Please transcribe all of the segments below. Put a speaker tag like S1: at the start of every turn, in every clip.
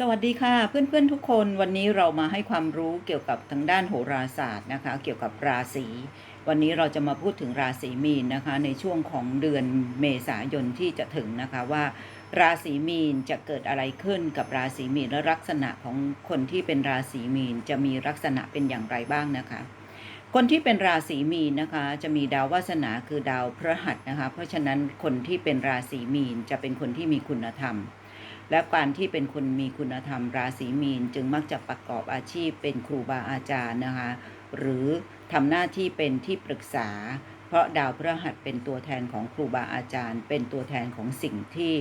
S1: สวัสดีค่ะเพื่อนๆทุกคนวันนี้เรามาให้ความรู้เกี่ยวกับทางด้านโหราศาสตร์นะคะ เกี่ยวกับราศีวันนี้เราจะมาพูดถึงราศีมีนนะคะ ในช่วงของเดือนเมษายนที่จะถึงนะคะว่า ราศีมีนจะเกิดอะไรขึ้นกับราศีมีนและลักษณะของคนที่เป็นราศีมีนจะมีลักษณะเป็นอย่างไรบ้างนะคะ คนที่เป็นราศีมีนนะคะ จะมีดาววาสนาคือดาวพฤหัสนะคะ เพราะฉะนั้นคนที่เป็นราศีมีนจะเป็นคนที่มีคุณธรรม และการที่เป็นคนมีคุณธรรมราศีมีน จึงมักจะประกอบอาชีพเป็นครูบาอาจารย์นะคะหรือทำหน้าที่เป็นที่ปรึกษา เพราะดาวพฤหัสเป็นตัวแทนของครูบาอาจารย์ เป็นตัวแทนของสิ่งที่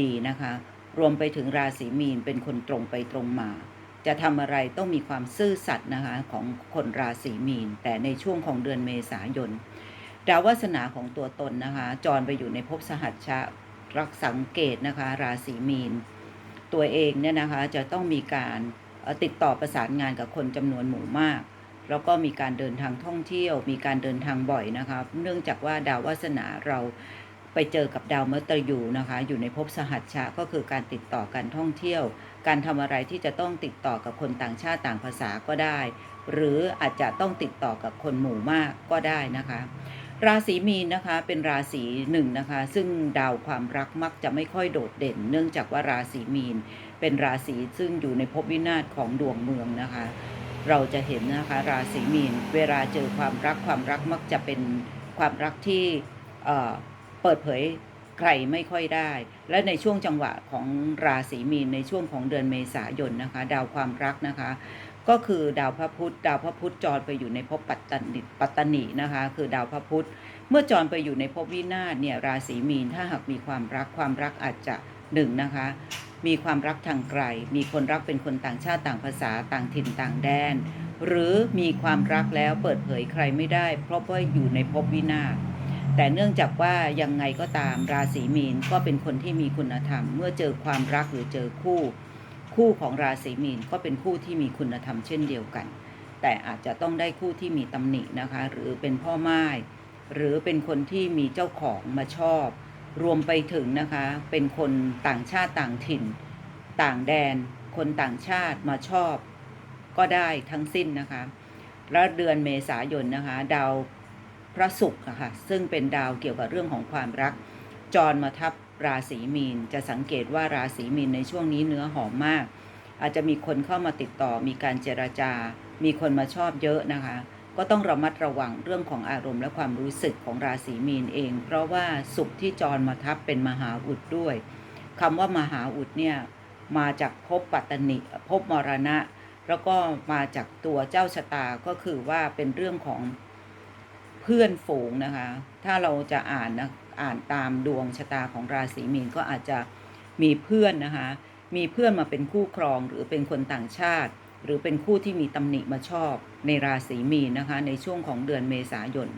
S1: ดีๆนะคะ รวมไปถึงราศีมีนเป็นคนตรงไปตรงมา จะทำอะไรต้องมีความซื่อสัตย์นะคะของคนราศีมีน แต่ในช่วงของเดือนเมษายนดาววาสนาของตัวตนนะคะ จรไปอยู่ในภพสหัชชะ รักสังเกตนะคะ ราศีมีน ตัวเองเนี่ยนะคะจะต้องมีการติดต่อประสานงานกับคนจำนวนหมู่มาก แล้วก็มีการเดินทางท่องเที่ยว มีการเดินทางบ่อยนะคะ เนื่องจากว่าดาววาสนาเราไปเจอกับดาวมฤตยูนะคะ อยู่ในภพสหัชชะก็คือการติดต่อการท่องเที่ยว การทำอะไรที่จะต้องติดต่อกับคนต่างชาติต่างภาษาก็ได้ หรืออาจจะต้องติดต่อกับคนหมู่มากก็ได้นะคะ ราศีมีนนะคะเป็นราศีหนึ่งนะคะ ซึ่งดาวความรักมักจะไม่ค่อยโดดเด่น เนื่องจากว่าราศีมีน เป็นราศีซึ่งอยู่ในภพวินาศของดวงเมืองนะคะ เราจะเห็นนะคะราศีมีน เวลาเจอความรักความรักมักจะเป็นความรักที่เปิดเผยใครไม่ค่อยได้ และในช่วงจังหวะของราศีมีนในช่วงของเดือนเมษายนนะคะ ดาวความรักนะคะ ก็คือดาวพระพุธดาวพระพุธจรไปอยู่ในภพปัตตนิปัตตนินะคะ คือดาวพระพุธเมื่อจรไปอยู่ในภพวินาศเนี่ยราศีมีนถ้าหากมีความรักความรักอาจจะหนึ่งนะคะ มีความรักทางไกล มีคนรักเป็นคนต่างชาติต่างภาษาต่างถิ่นต่างแดน หรือมีความรักแล้วเปิดเผยใครไม่ได้ เพราะว่าอยู่ในภพวินาศแต่เนื่องจากว่ายังไงก็ตามราศีมีนก็เป็นคนที่มีคุณธรรม เมื่อเจอความรักหรือเจอคู่ คู่ของราศีมีนก็เป็นคู่ที่มีคุณธรรมเช่นเดียวกัน แต่อาจจะต้องได้คู่ที่มีตำหนินะคะ หรือเป็นพ่อไม้หรือเป็นคนที่มีเจ้าของมาชอบ รวมไปถึงนะคะ เป็นคนต่างชาติต่างถิ่น ต่างแดน คนต่างชาติมาชอบ ก็ได้ทั้งสิ้นนะคะแล้วเดือนเมษายนนะคะ ดาวพระศุกร์ค่ะซึ่งเป็นดาวเกี่ยวกับเรื่องของความรัก จรมาทับ ราศีมีน จะสังเกตว่าราศีมีนในช่วงนี้เนื้อหอมมาก อาจจะมีคนเข้ามาติดต่อมีการเจรจา มีคนมาชอบเยอะนะคะ ก็ต้องระมัดระวังเรื่องของอารมณ์และความรู้สึกของราศีมีนเอง เพราะว่าสุขที่จรมาทับเป็นมหาอุดด้วยคำว่ามหาอุดเนี่ยมาจากภพปัตตนิภพมรณะ แล้วก็มาจากตัวเจ้าชะตาก็คือว่าเป็นเรื่องของเพื่อนฝูงนะคะ ถ้าเราจะอ่านนะ อ่านตามดวงชะตาของราศีมีนก็อาจจะมีเพื่อนนะคะ มีเพื่อนมาเป็นคู่ครองหรือเป็นคนต่างชาติ หรือเป็นคู่ที่มีตำหนิมาชอบในราศีมีนนะคะ ในช่วงของเดือนเมษายน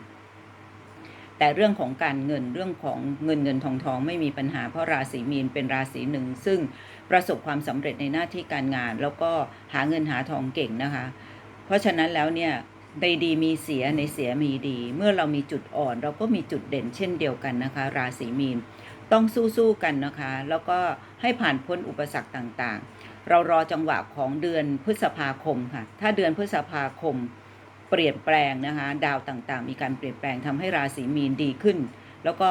S1: แต่เรื่องของการเงินเรื่องของเงินเงินทองทองไม่มีปัญหาเพราะราศีมีนเป็นราศีหนึ่ง ซึ่งประสบความสำเร็จในหน้าที่การงาน แล้วก็หาเงินหาทองเก่งนะคะ เพราะฉะนั้นแล้วเนี่ย ในดีมีเสียในเสียมีดี เมื่อเรามีจุดอ่อน เราก็มีจุดเด่นเช่นเดียวกันนะคะ ราศีมีน ต้องสู้ๆกันนะคะ แล้วก็ให้ผ่านพ้นอุปสรรคต่างๆ เรารอจังหวะของเดือนพฤษภาคมค่ะ ถ้าเดือนพฤษภาคมเปลี่ยนแปลงนะคะ ดาวต่างๆ มีการเปลี่ยนแปลงทำให้ราศีมีนดีขึ้น แล้วก็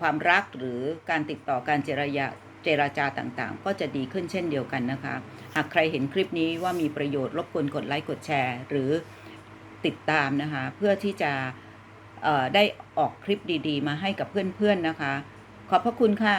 S1: ความรักหรือการติดต่อการเจรยาเจราจาต่างๆ ก็จะดีขึ้นเช่นเดียวกันนะคะ หากใครเห็นคลิปนี้ว่ามีประโยชน์รบกวนกดไลค์กดแชร์ หรือ ติดตามนะคะ เพื่อที่จะได้ออกคลิปดีๆ มาให้กับเพื่อนๆนะคะ ขอบพระคุณค่ะ